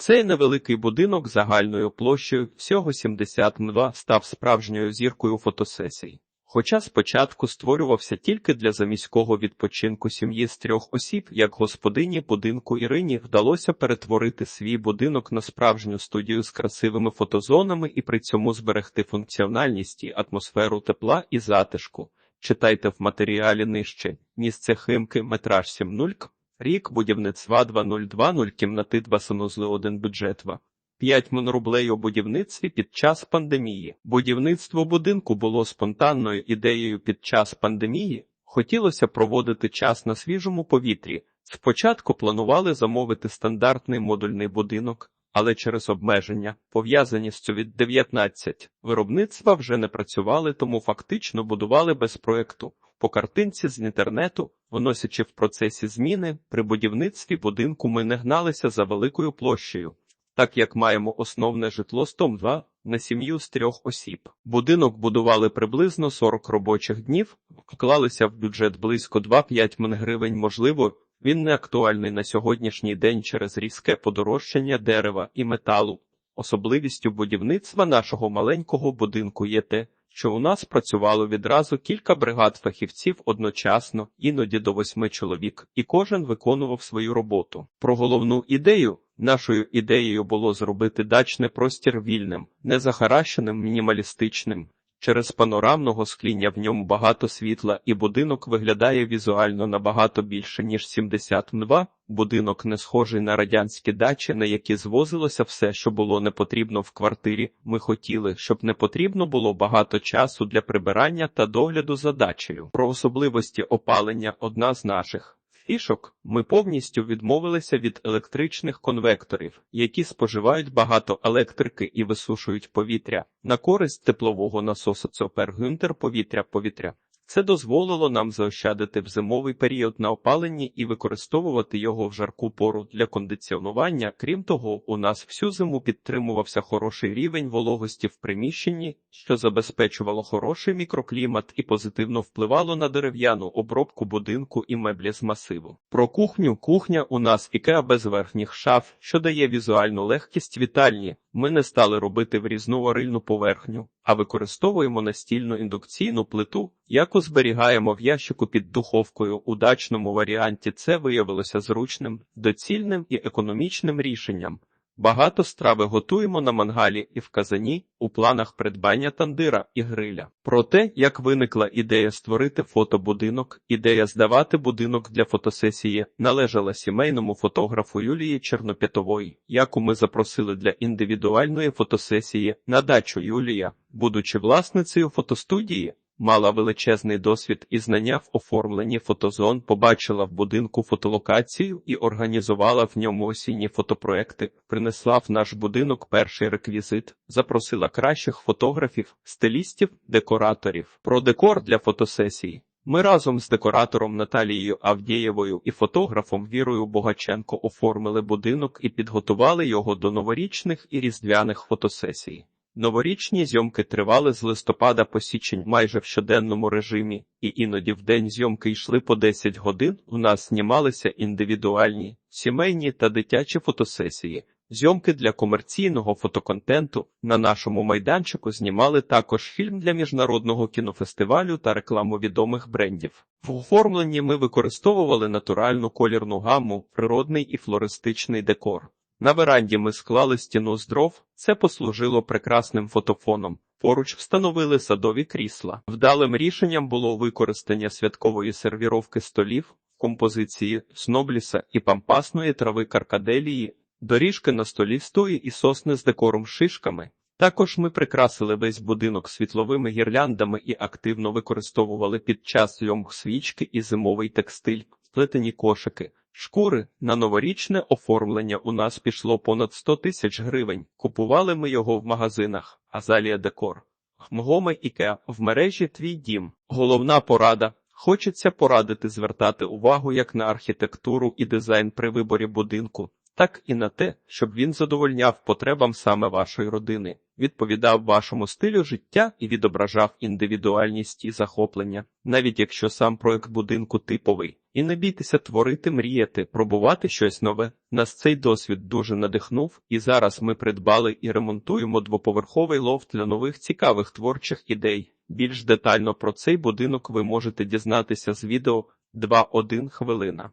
Цей невеликий будинок загальною площею всього 70 мва став справжньою зіркою фотосесій. Хоча спочатку створювався тільки для заміського відпочинку сім'ї з трьох осіб, як господині будинку Ірині вдалося перетворити свій будинок на справжню студію з красивими фотозонами і при цьому зберегти функціональність і атмосферу тепла і затишку. Читайте в матеріалі нижче. Місце Химки, метраж 70, рік будівництва 2020, кімнати 2 санузли 1 бюджет 2. 5 мін рублей у будівництві під час пандемії. Будівництво будинку було спонтанною ідеєю під час пандемії. Хотілося проводити час на свіжому повітрі. Спочатку планували замовити стандартний модульний будинок, але через обмеження, пов'язані з COVID-19, виробництва вже не працювали, тому фактично будували без проекту. По картинці з інтернету, вносячи в процесі зміни, при будівництві будинку ми не гналися за великою площею так як маємо основне житло з том 2 на сім'ю з трьох осіб. Будинок будували приблизно 40 робочих днів, вклалися в бюджет близько 2-5 мен гривень. Можливо, він не актуальний на сьогоднішній день через різке подорожчання дерева і металу. Особливістю будівництва нашого маленького будинку є те, що у нас працювало відразу кілька бригад фахівців одночасно, іноді до восьми чоловік, і кожен виконував свою роботу. Про головну ідею нашою ідеєю було зробити дачний простір вільним, незахаращеним, мінімалістичним. Через панорамного скління в ньому багато світла, і будинок виглядає візуально набагато більше, ніж 72. Будинок не схожий на радянські дачі, на які звозилося все, що було не потрібно в квартирі. Ми хотіли, щоб не потрібно було багато часу для прибирання та догляду за дачею. Про особливості опалення одна з наших. Фішок ми повністю відмовилися від електричних конвекторів, які споживають багато електрики і висушують повітря на користь теплового насосу Цопер Гюнтер повітря повітря. Це дозволило нам заощадити в зимовий період на опаленні і використовувати його в жарку пору для кондиціонування. Крім того, у нас всю зиму підтримувався хороший рівень вологості в приміщенні, що забезпечувало хороший мікроклімат і позитивно впливало на дерев'яну обробку будинку і меблі з масиву. Про кухню кухня у нас ікеа без верхніх шаф, що дає візуальну легкість вітальні. Ми не стали робити врізну варильну поверхню, а використовуємо настільну індукційну плиту, яку зберігаємо в ящику під духовкою. У дачному варіанті це виявилося зручним, доцільним і економічним рішенням. Багато страви готуємо на мангалі і в казані у планах придбання тандира і гриля. Про те, як виникла ідея створити фотобудинок, ідея здавати будинок для фотосесії належала сімейному фотографу Юлії Черноп'ятової, яку ми запросили для індивідуальної фотосесії на дачу Юлія, будучи власницею фотостудії. Мала величезний досвід і знання в оформленні фотозон, побачила в будинку фотолокацію і організувала в ньому осінні фотопроекти. Принесла в наш будинок перший реквізит, запросила кращих фотографів, стилістів, декораторів. Про декор для фотосесії. Ми разом з декоратором Наталією Авдієвою і фотографом Вірою Богаченко оформили будинок і підготували його до новорічних і різдвяних фотосесій. Новорічні зйомки тривали з листопада по січень майже в щоденному режимі, і іноді в день зйомки йшли по 10 годин. У нас знімалися індивідуальні, сімейні та дитячі фотосесії. Зйомки для комерційного фотоконтенту на нашому майданчику знімали також фільм для міжнародного кінофестивалю та рекламу відомих брендів. В оформленні ми використовували натуральну колірну гаму, природний і флористичний декор. На веранді ми склали стіну з дров, це послужило прекрасним фотофоном. Поруч встановили садові крісла. Вдалим рішенням було використання святкової сервіровки столів, композиції снобліса і пампасної трави каркаделії, доріжки на столі стої і сосни з декором шишками. Також ми прикрасили весь будинок світловими гірляндами і активно використовували під час зйомок свічки і зимовий текстиль, сплетені кошики. Шкури на новорічне оформлення у нас пішло понад 100 тисяч гривень. Купували ми його в магазинах, Азалія Декор. Хмгоми Ікеа в мережі Твій дім. Головна порада. Хочеться порадити звертати увагу як на архітектуру і дизайн при виборі будинку, так і на те, щоб він задовольняв потребам саме вашої родини, відповідав вашому стилю життя і відображав індивідуальність і захоплення, навіть якщо сам проект будинку типовий. І не бійтеся творити, мріяти, пробувати щось нове. Нас цей досвід дуже надихнув, і зараз ми придбали і ремонтуємо двоповерховий лофт для нових цікавих творчих ідей. Більш детально про цей будинок ви можете дізнатися з відео 2.1 хвилина.